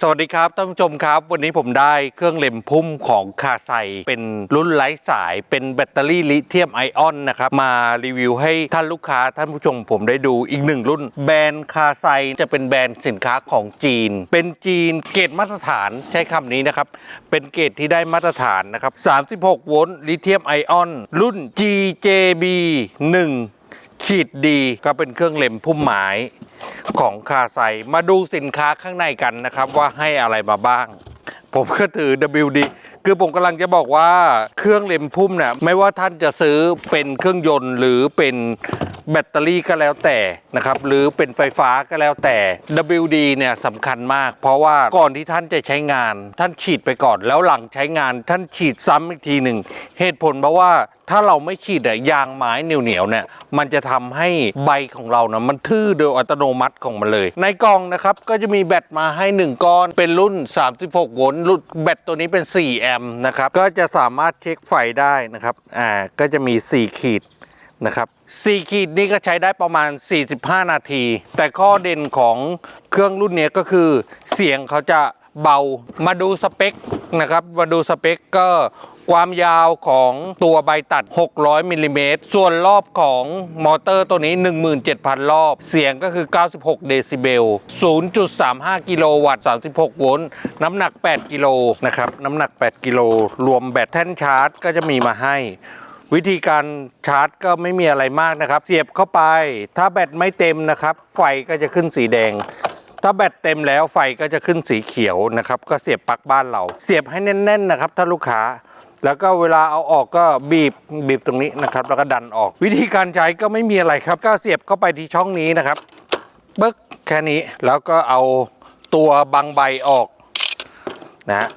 สวัสดีครับท่านผู้ชมครับ วันนี้ผมได้เครื่องเล็มพุ่มของคาไซเป็นรุ่นไร้สาย เป็นแบตเตอรี่ลิเธียมไอออนนะครับ มารีวิวให้ท่านลูกค้าท่านผู้ชมผมได้ดูอีกหนึ่งรุ่น แบรนด์คาไซจะเป็นแบรนด์สินค้าของจีน เป็นจีนเกรดมาตรฐานใช้คำนี้นะครับ เป็นเกรดที่ได้มาตรฐานนะครับ 36 โวลต์ลิเธียมไอออนรุ่น GJB 1ขีดดีก็เป็นเครื่องเล็มพุ่มไม้ ของคาไซมาดูสินค้าข้างในกันนะครับว่าให้อะไรมาบ้าง ผมก็ถือ WD คือผมกำลังจะบอกว่าเครื่องเล็มพุ่มเนี่ยไม่ว่าท่านจะซื้อเป็นเครื่องยนต์หรือเป็นแบตเตอรี่ก็แล้วแต่นะครับหรือเป็นไฟฟ้าก็แล้วแต่ WD เนี่ยสำคัญมาก เพราะว่าก่อนที่ท่านจะใช้งาน ท่านฉีดไปก่อน แล้วหลังใช้งานท่านฉีดซ้ำอีกทีหนึ่งเหตุผลเพราะว่าถ้าเราไม่ฉีดอะยางไม้เหนียวๆเนี่ยมันจะทำให้ใบของเรานะมันทื่อโดยอัตโนมัติของมันเลย ในกล่องนะครับก็จะมีแบตมาให้ 1 ก้อนเป็นรุ่น 36 โวลต์รุ่นแบตตัวนี้เป็น4แอมป์นะครับ ก็จะสามารถเช็คไฟได้นะครับอ่าก็จะมี 4 ขีดนะครับ4ขีดนี่ก็ใช้ได้ประมาณ 45 นาที แต่ข้อเด่นของเครื่องรุ่นนี้ก็คือเสียงเขาจะเบามาดูสเปคนะครับมาดูสเปคก็ ความยาวของตัวใบตัด 600มิลลิเมตรส่วนรอบของมอเตอร์ตัวนี้ 17,000 รอบ เสียงก็คือ 96 เดซิเบล 0.35 กิโลวัตต์ 36 โวลต์ น้ำหนัก 8 กิโลนะครับ น้ำหนัก 8 กิโล รวมแบตแท่นชาร์จก็จะมีมาให้วิธีการชาร์จก็ไม่มีอะไรมากนะครับ เสียบเข้าไป ถ้าแบตไม่เต็มนะครับ ไฟก็จะขึ้นสีแดง ถ้าแบตเต็มแล้วไฟก็จะขึ้นสีเขียวนะครับ ก็เสียบปลั๊กบ้านเรา เสียบให้แน่น ๆ นะครับ ถ้าลูกค้าแล้วก็เวลาเอาออกก็บีบบีบตรงนี้นะครับ แล้วก็ดันออก วิธีการใช้ก็ไม่มีอะไรครับ ก็เสียบเข้าไปที่ช่องนี้นะครับปึ๊กแค่นี้แล้วก็เอาตัวบางใบออกนะ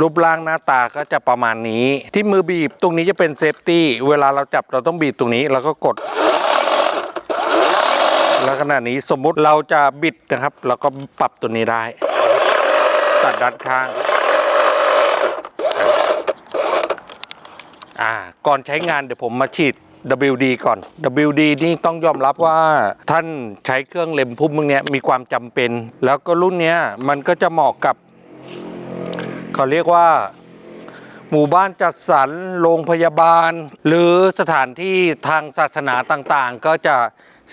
รูปร่างหน้าตาก็จะประมาณนี้ ที่มือบีบตรงนี้จะเป็นเซฟตี้เวลาเราจับเราต้องบีบตรงนี้แล้วก็กด แล้วขณะนี้สมมุติเราจะบิดนะครับ เราก็ปรับตัวนี้ได้ ตัดด้านข้าง อ่า ก่อนใช้งานเดี๋ยวผมมาฉีด WD ก่อน WD นี่ต้องยอมรับว่าท่านใช้เครื่องเล็มพุ่มพวกเนี้ยมีความจำเป็น แล้วก็รุ่นเนี้ยมันก็จะเหมาะกับ เขาเรียกว่า หมู่บ้านจัดสรรโรงพยาบาล หรือสถานที่ทางศาสนาต่างๆ ก็จะ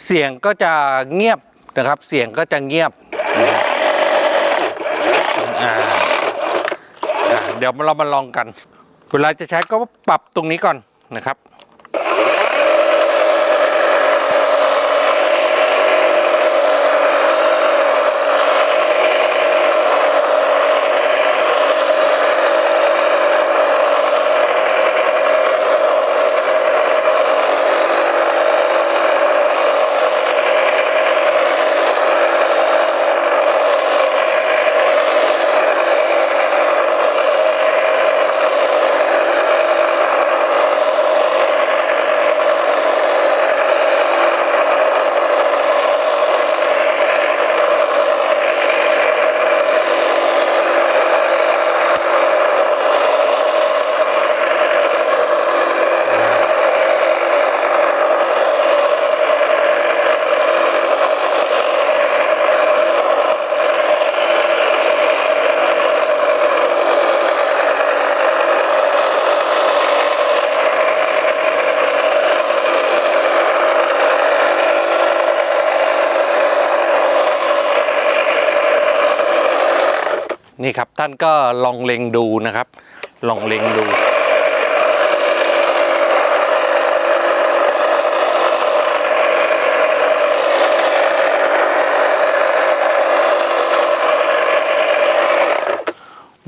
เสียงก็จะเงียบนะครับ เสียงก็จะเงียบเดี๋ยวเรามาลองกัน เวลาจะใช้ก็ปรับตรงนี้ก่อนนะครับ นี่ครับท่านก็ลองเล็งดูนะครับ ลองเล็งดู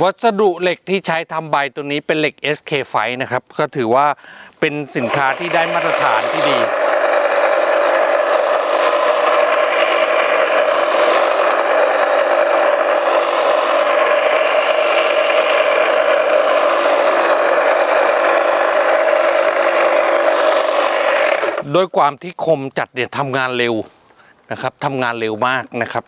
วัสดุเหล็กที่ใช้ทำใบตัวนี้เป็นเหล็ก SK ไฟนะครับ ก็ถือว่าเป็นสินค้าที่ได้มาตรฐานที่ดี โดยความที่คมจัดเนี่ยทำงานเร็วนะครับทำงานเร็วมากนะครับ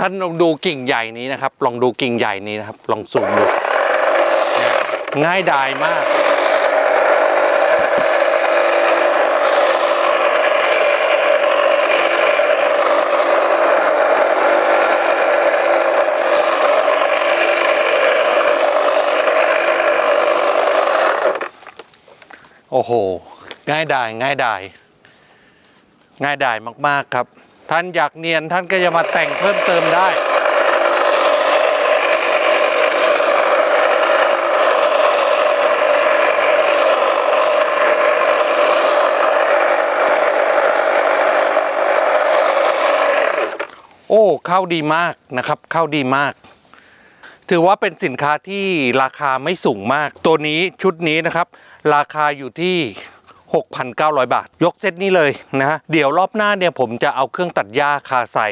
ท่านลองดูกิ่งใหญ่นี้นะครับ ลองดูกิ่งใหญ่นี้นะครับ ลองซูมดูง่ายดายมาก โอ้โห ง่ายดายง่ายดายง่ายดายมากๆครับ ท่านอยากเนียนท่านก็จะมาแต่งเพิ่มเติมได้โอ้เข้าดีมากนะครับเข้าดีมาก ถือว่าเป็นสินค้าที่ราคาไม่สูงมาก ตัวนี้ชุดนี้นะครับ ราคาอยู่ที่ 6,900 บาท ยกเซตนี้เลยนะ เดี๋ยวรอบหน้าเนี่ยผมจะเอาเครื่องตัดหญ้าคาใส่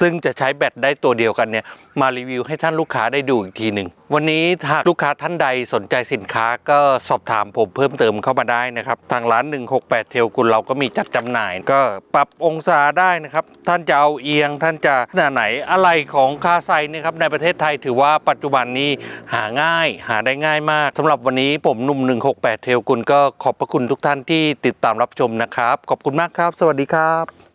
ซึ่งจะใช้แบตได้ตัวเดียวกันเนี่ยมารีวิวให้ท่านลูกค้าได้ดูอีกทีหนึ่ง วันนี้ถ้าลูกค้าท่านใดสนใจสินค้าก็สอบถามผมเพิ่มเติมเข้ามาได้นะครับ ทางร้าน 168 เทลกุลเราก็มีจัดจำหน่าย ก็ปรับองศาได้นะครับ ท่านจะเอาเอียงท่านจะหน้าไหนอะไรของคาไซเนี่ยครับในประเทศไทยถือว่าปัจจุบันนี้หาง่ายหาได้ง่ายมากสำหรับวันนี้ผมหนุ่ม 168 เทลกุลก็ขอบพระคุณทุกท่านที่ที่ติดตามรับชมนะครับ ขอบคุณมากครับ สวัสดีครับ